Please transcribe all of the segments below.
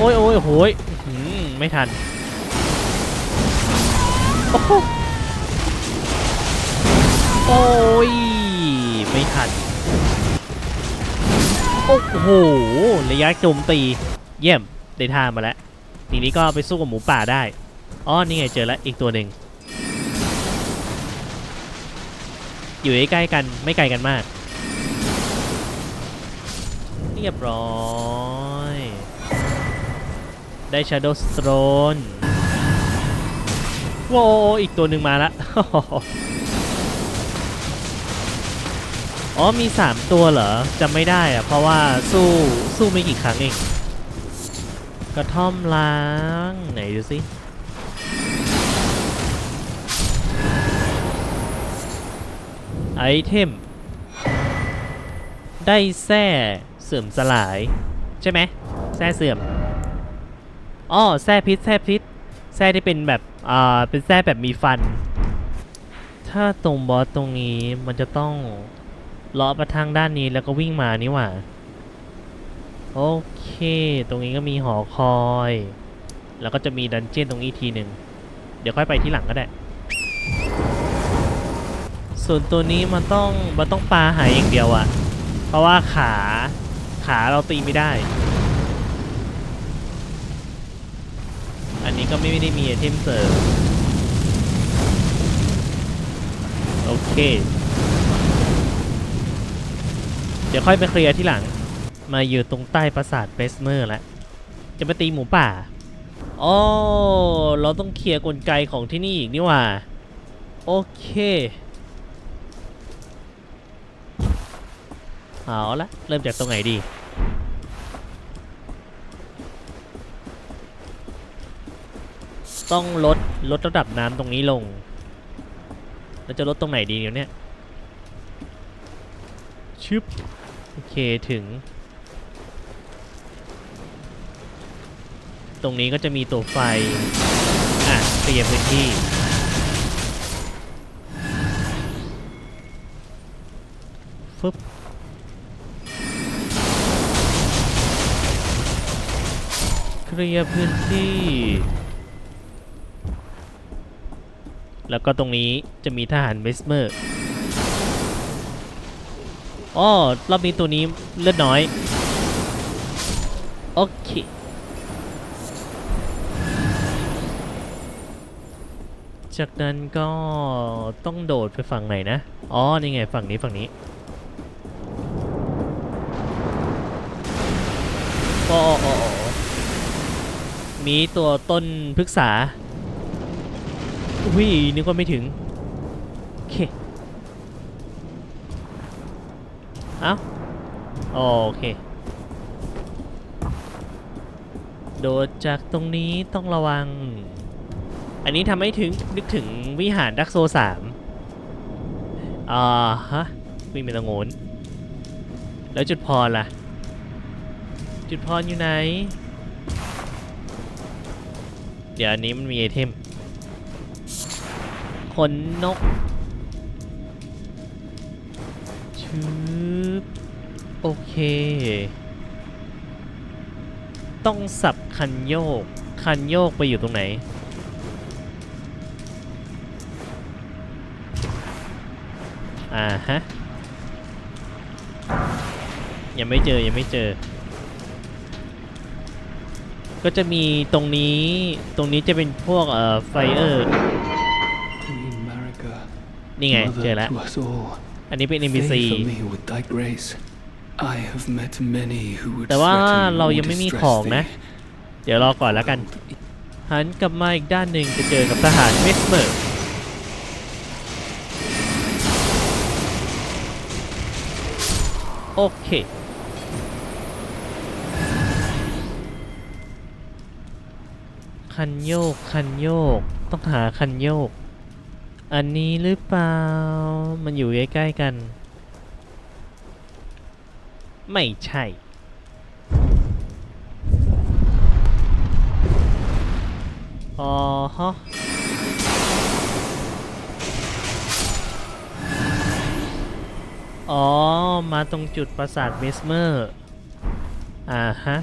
โอ้ยโอ้ยโอยหือไม่ทันโอ้โหโอ้ยไม่ทัน โอ้โห ระยะโจมตี เยี่ยม ได้ท่ามาแล้ว ทีนี้ก็ไปสู้กับหมูป่าได้ อ๋อ นี่ไงเจอแล้วอีกตัวหนึ่ง อยู่ใกล้ๆกันไม่ไกลกันมาก เรียบร้อย ได้ Shadow Stone โว้วอีกตัวหนึ่งมาละ อ๋อมี 3 ตัวเหรอจำไม่ได้อะเพราะว่าสู้สู้ไม่กี่ครั้งเอง กระท่อมล้าง ไหนดูสิไอเทม ได้แส้เสื่อมสลาย ใช่ไหมแส้เสื่อม อ๋อแส้พิษแส้พิษแส้ที่เป็นแบบอ่าเป็นแส้แบบมีฟัน ถ้าตรงบอสตรงนี้มันจะต้องเลาะไปทางด้านนี้แล้วก็วิ่งมานี่หว่า โอเค ตรงนี้ก็มีหอคอย แล้วก็จะมีดันเจี้ยนตรงนี้ทีหนึ่งเดี๋ยวค่อยไปที่หลังก็ได้ ส่วนตัวนี้มันต้องมันต้องปาหายอย่างเดียวอะเพราะว่าขาขาเราตีไม่ได้ นี้ก็ไม่ได้มีไอเทมเสริมโอเค เดี๋ยวค่อยไปเคลียร์ที่หลัง มาอยู่ตรงใต้ปราสาทเบสเมอร์แล้ว จะมาตีหมูป่าอ๋อเราต้องเคลียร์กลไกของที่นี่อีกนี่ว่า โอเค เอาละเริ่มจากตรงไหนดี ต้องลดลดระดับน้ำตรงนี้ลงแล้วจะลดตรงไหนดีเดี๋ยวนี้ยชึบโอเคถึง ตรงนี้ก็จะมีตัวไฟ อะเคลียร์พื้นที่ฟึบเคลียร์พื้นที่ แล้วก็ตรงนี้จะมีทหารเวสเมอร์อ๋อรอบนี้ตัวนี้เลือดน้อย โอเคจากนั้นก็ต้องโดดไปฝั่งไหนนะ อ๋อ นี่ไง ฝั่งนี้ฝั่งนี้อ๋ออ๋อมีตัวต้นพฤกษา อุ้ยนึกว่าไม่ถึงโอเคเอ้าโอเค โดดจากตรงนี้ต้องระวัง อันนี้ทำให้ถึงนึกถึงวิหารดักโซสามอ่าฮะวิ่งไปตรงโน้นแล้วจุดพรล่ะ จุดพรอยู่ไหน เดี๋ยวอันนี้มันมีไอเทม ขนนกชืบโอเค ต้องสับคันโยก คันโยกไปอยู่ตรงไหน อ่าฮะ ยังไม่เจอ ยังไม่เจอ ก็จะมีตรงนี้ ตรงนี้จะเป็นพวกเอ่อไฟเออร์ นี่ไงเจอ mother แล้ว to us all, อันนี้เป็น NPC favor me with thy grace. I have met many who would แต่ว่า threaten เรา or ยังไม่มี distress ของนะ thee. เดี๋ยวรอก่อนแล้วกัน หันกลับมาอีกด้านหนึ่งจะเจอกับทหารเมสเมอร์โอเค คันโยก คันโยก ต้องหาคันโยก อันนี้หรือเปล่า มันอยู่ใกล้ๆกัน ไม่ใช่ อ๋อฮะอ๋อ มาตรงจุดปราสาทเมสเมอร์ อ่าฮะ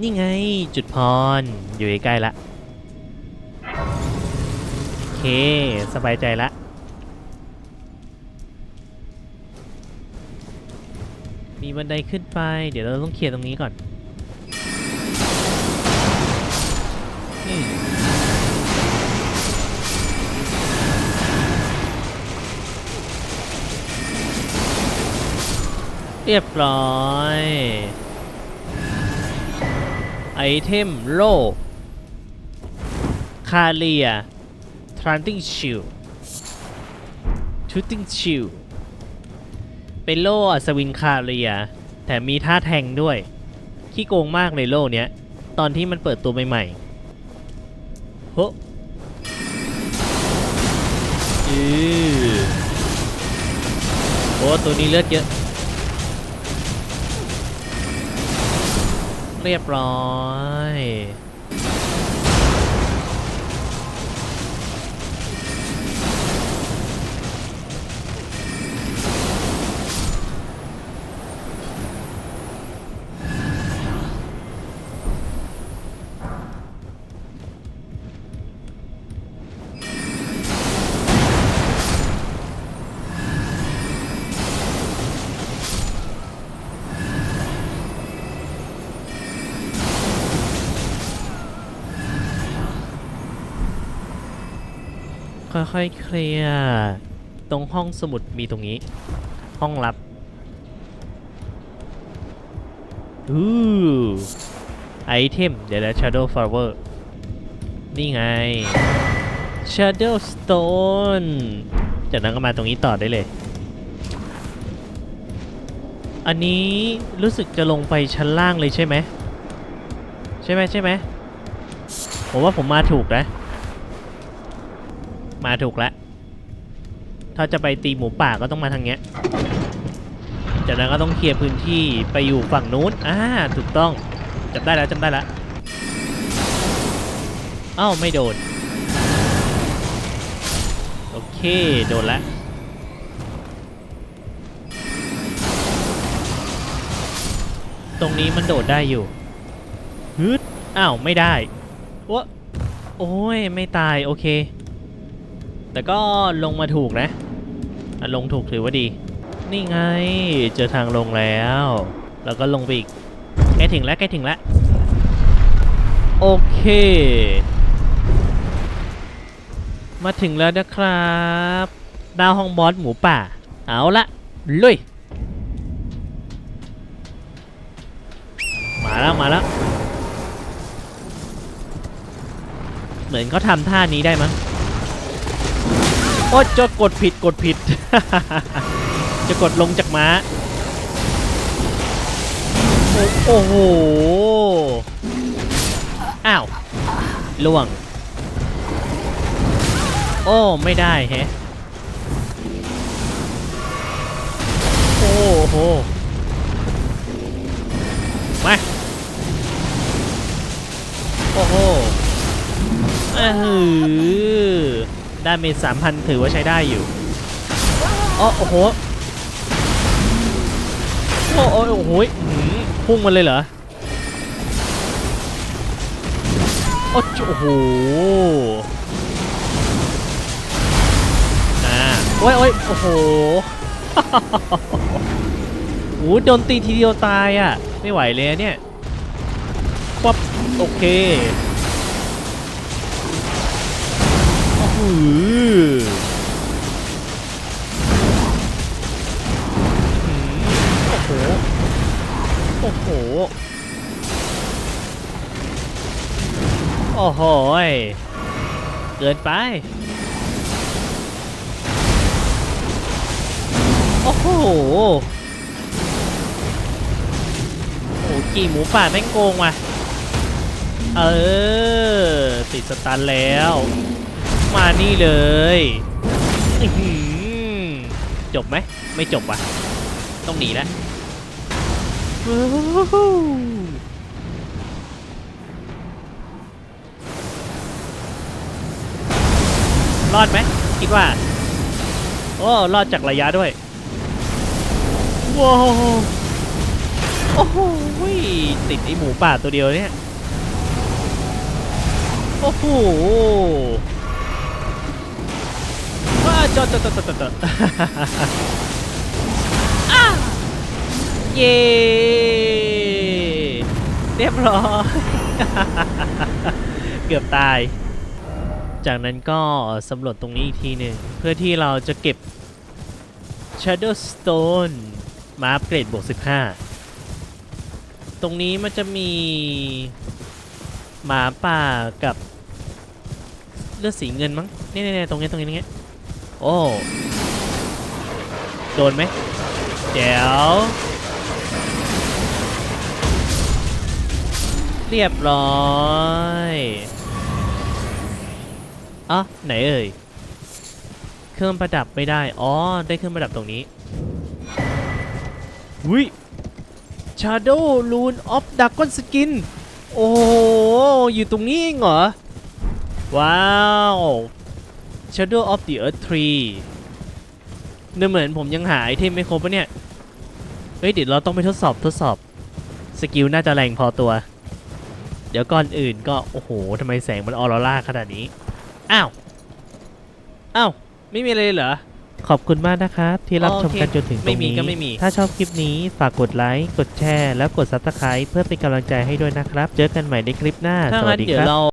นี่ไงจุดพร อยู่ใกล้ๆละ สบายใจละมีบันไดขึ้นไป เดี๋ยวเราต้องเคลียร์ตรงนี้ก่อนเรียบร้อย ไอเทมโลคาเลีย ทรันติงชิลชูติงชิลเป็นโล่อัศวินคาเลีย แถมมีท่าแทงด้วย ขี้โกงมากเลยโล่เนี้ย ตอนที่มันเปิดตัวใหม่ๆโฮอือโอ้ตัวนี้เลือดเยอะเรียบร้อย ค่อยๆเคลียร์ตรงห้องสมุดมีตรงนี้ ห้องลับอู้ไอเทม เดี๋ยวนะ Shadow Flower นี่ไง Shadow Stone จากนั้นก็มาตรงนี้ต่อได้เลย อันนี้รู้สึกจะลงไปชั้นล่างเลยใช่ไหม ใช่ไหมใช่ไหมผมว่าผมมาถูกนะ มาถูกแล้ว ถ้าจะไปตีหมูป่าก็ต้องมาทางเนี้ย จากนั้นก็ต้องเคลียร์พื้นที่ไปอยู่ฝั่งนู้น อ่า ถูกต้องจำได้แล้วจำได้แล้วอ้าวไม่โดน โอเค โดนแล้วตรงนี้มันโดดได้อยู่ฮึดอ้าว ไม่ได้วะโอ้ย ไม่ตาย โอเค แต่ก็ลงมาถูกนะลงถูกถือว่าดี นี่ไง เจอทางลงแล้ว แล้วก็ลงไปอีกใกล้ถึงแล้วใกล้ถึงแล้ว โอเค มาถึงแล้วนะครับ ดาวห้องบอสหมูป่า เอาละลุย มาแล้ว มาแล้ว เหมือนเขาทำท่านี้ได้มั้ง อ้จะกดผิดกดผิด จะกดลงจากม้า โอ้โห อ้าวล่วง โอ้ ไม่ได้แฮะ โอ้โห มา โอ้โหอ่าหือ ดาเมจสามพันถือว่าใช้ได้อยู่อ๋อโอ้โหโอ้โหโอ้โหอื้อหือพุ่งมาเลยเหรอโอ้โจโอ้โหอ่าโอ้ยโอ้ยโอ้โหโอ้โหโดนตีทีเดียวตายอะ ไม่ไหวเลยเนี่ยปั๊บโอเค โอ้โห โอ้โห โอ้โห เกินไป โอ้โห โอ้กี่หมูป่าแม่งโกงว่ะ เออ ติดสตันแล้ว มานี่เลยจบไหม ไม่จบว่ะ ต้องหนีแล้วรอดไหมคิดว่า โอ้รอดจากระยะด้วย ว้าวโอ้โหติดไอหมูป่าตัวเดียวเนี่ย โอ้โห จอดจอดจอดจอดจอดอ้าเย้เรียบร้อยเกือบตาย จากนั้นก็สำรวจตรงนี้อีกทีหนึ่งเพื่อที่เราจะเก็บ Shadow Stone มาอัปเกรดบวก 15 ตรงนี้มันจะมีหมาป่ากับเลือดสีเงินมั้งเนี่ยๆตรงนี้ตรงนี้ตรงนี้ โอ้โดนไหมเดี๋ยวเรียบร้อยอะไหนเอ่ย เครื่องประดับไม่ได้ อ๋อ ได้เครื่องประดับตรงนี้ วิ Shadow Rune of Dragon Skin โอ้อยู่ตรงนี้เหรอ ว้าว Shadow of the Earth Tree เนี่ยเหมือนผมยังหาไอเทมไม่ครบปะเนี่ย เฮ้ยเดี๋ยวเราต้องไปทดสอบทดสอบ สกิลน่าจะแรงพอตัว เดี๋ยวก่อนอื่นก็ โอ้โหทำไมแสงมันออโรราขนาดนี้ อ้าว อ้าว ไม่มีอะไรเลยเหรอ ขอบคุณมากนะครับ ที่รับโอชมเคกันจนถึงตรงนี้ไม่มีก็ไม่มีถ้าชอบคลิปนี้ฝากกดไลค์กดแชร์แล้วกด Subscribe เพื่อเป็นกำลังใจให้ด้วยนะครับ เจอกันใหม่ในคลิปหน้าถ้าสวังั้สนดีเดี๋ยควรับเรา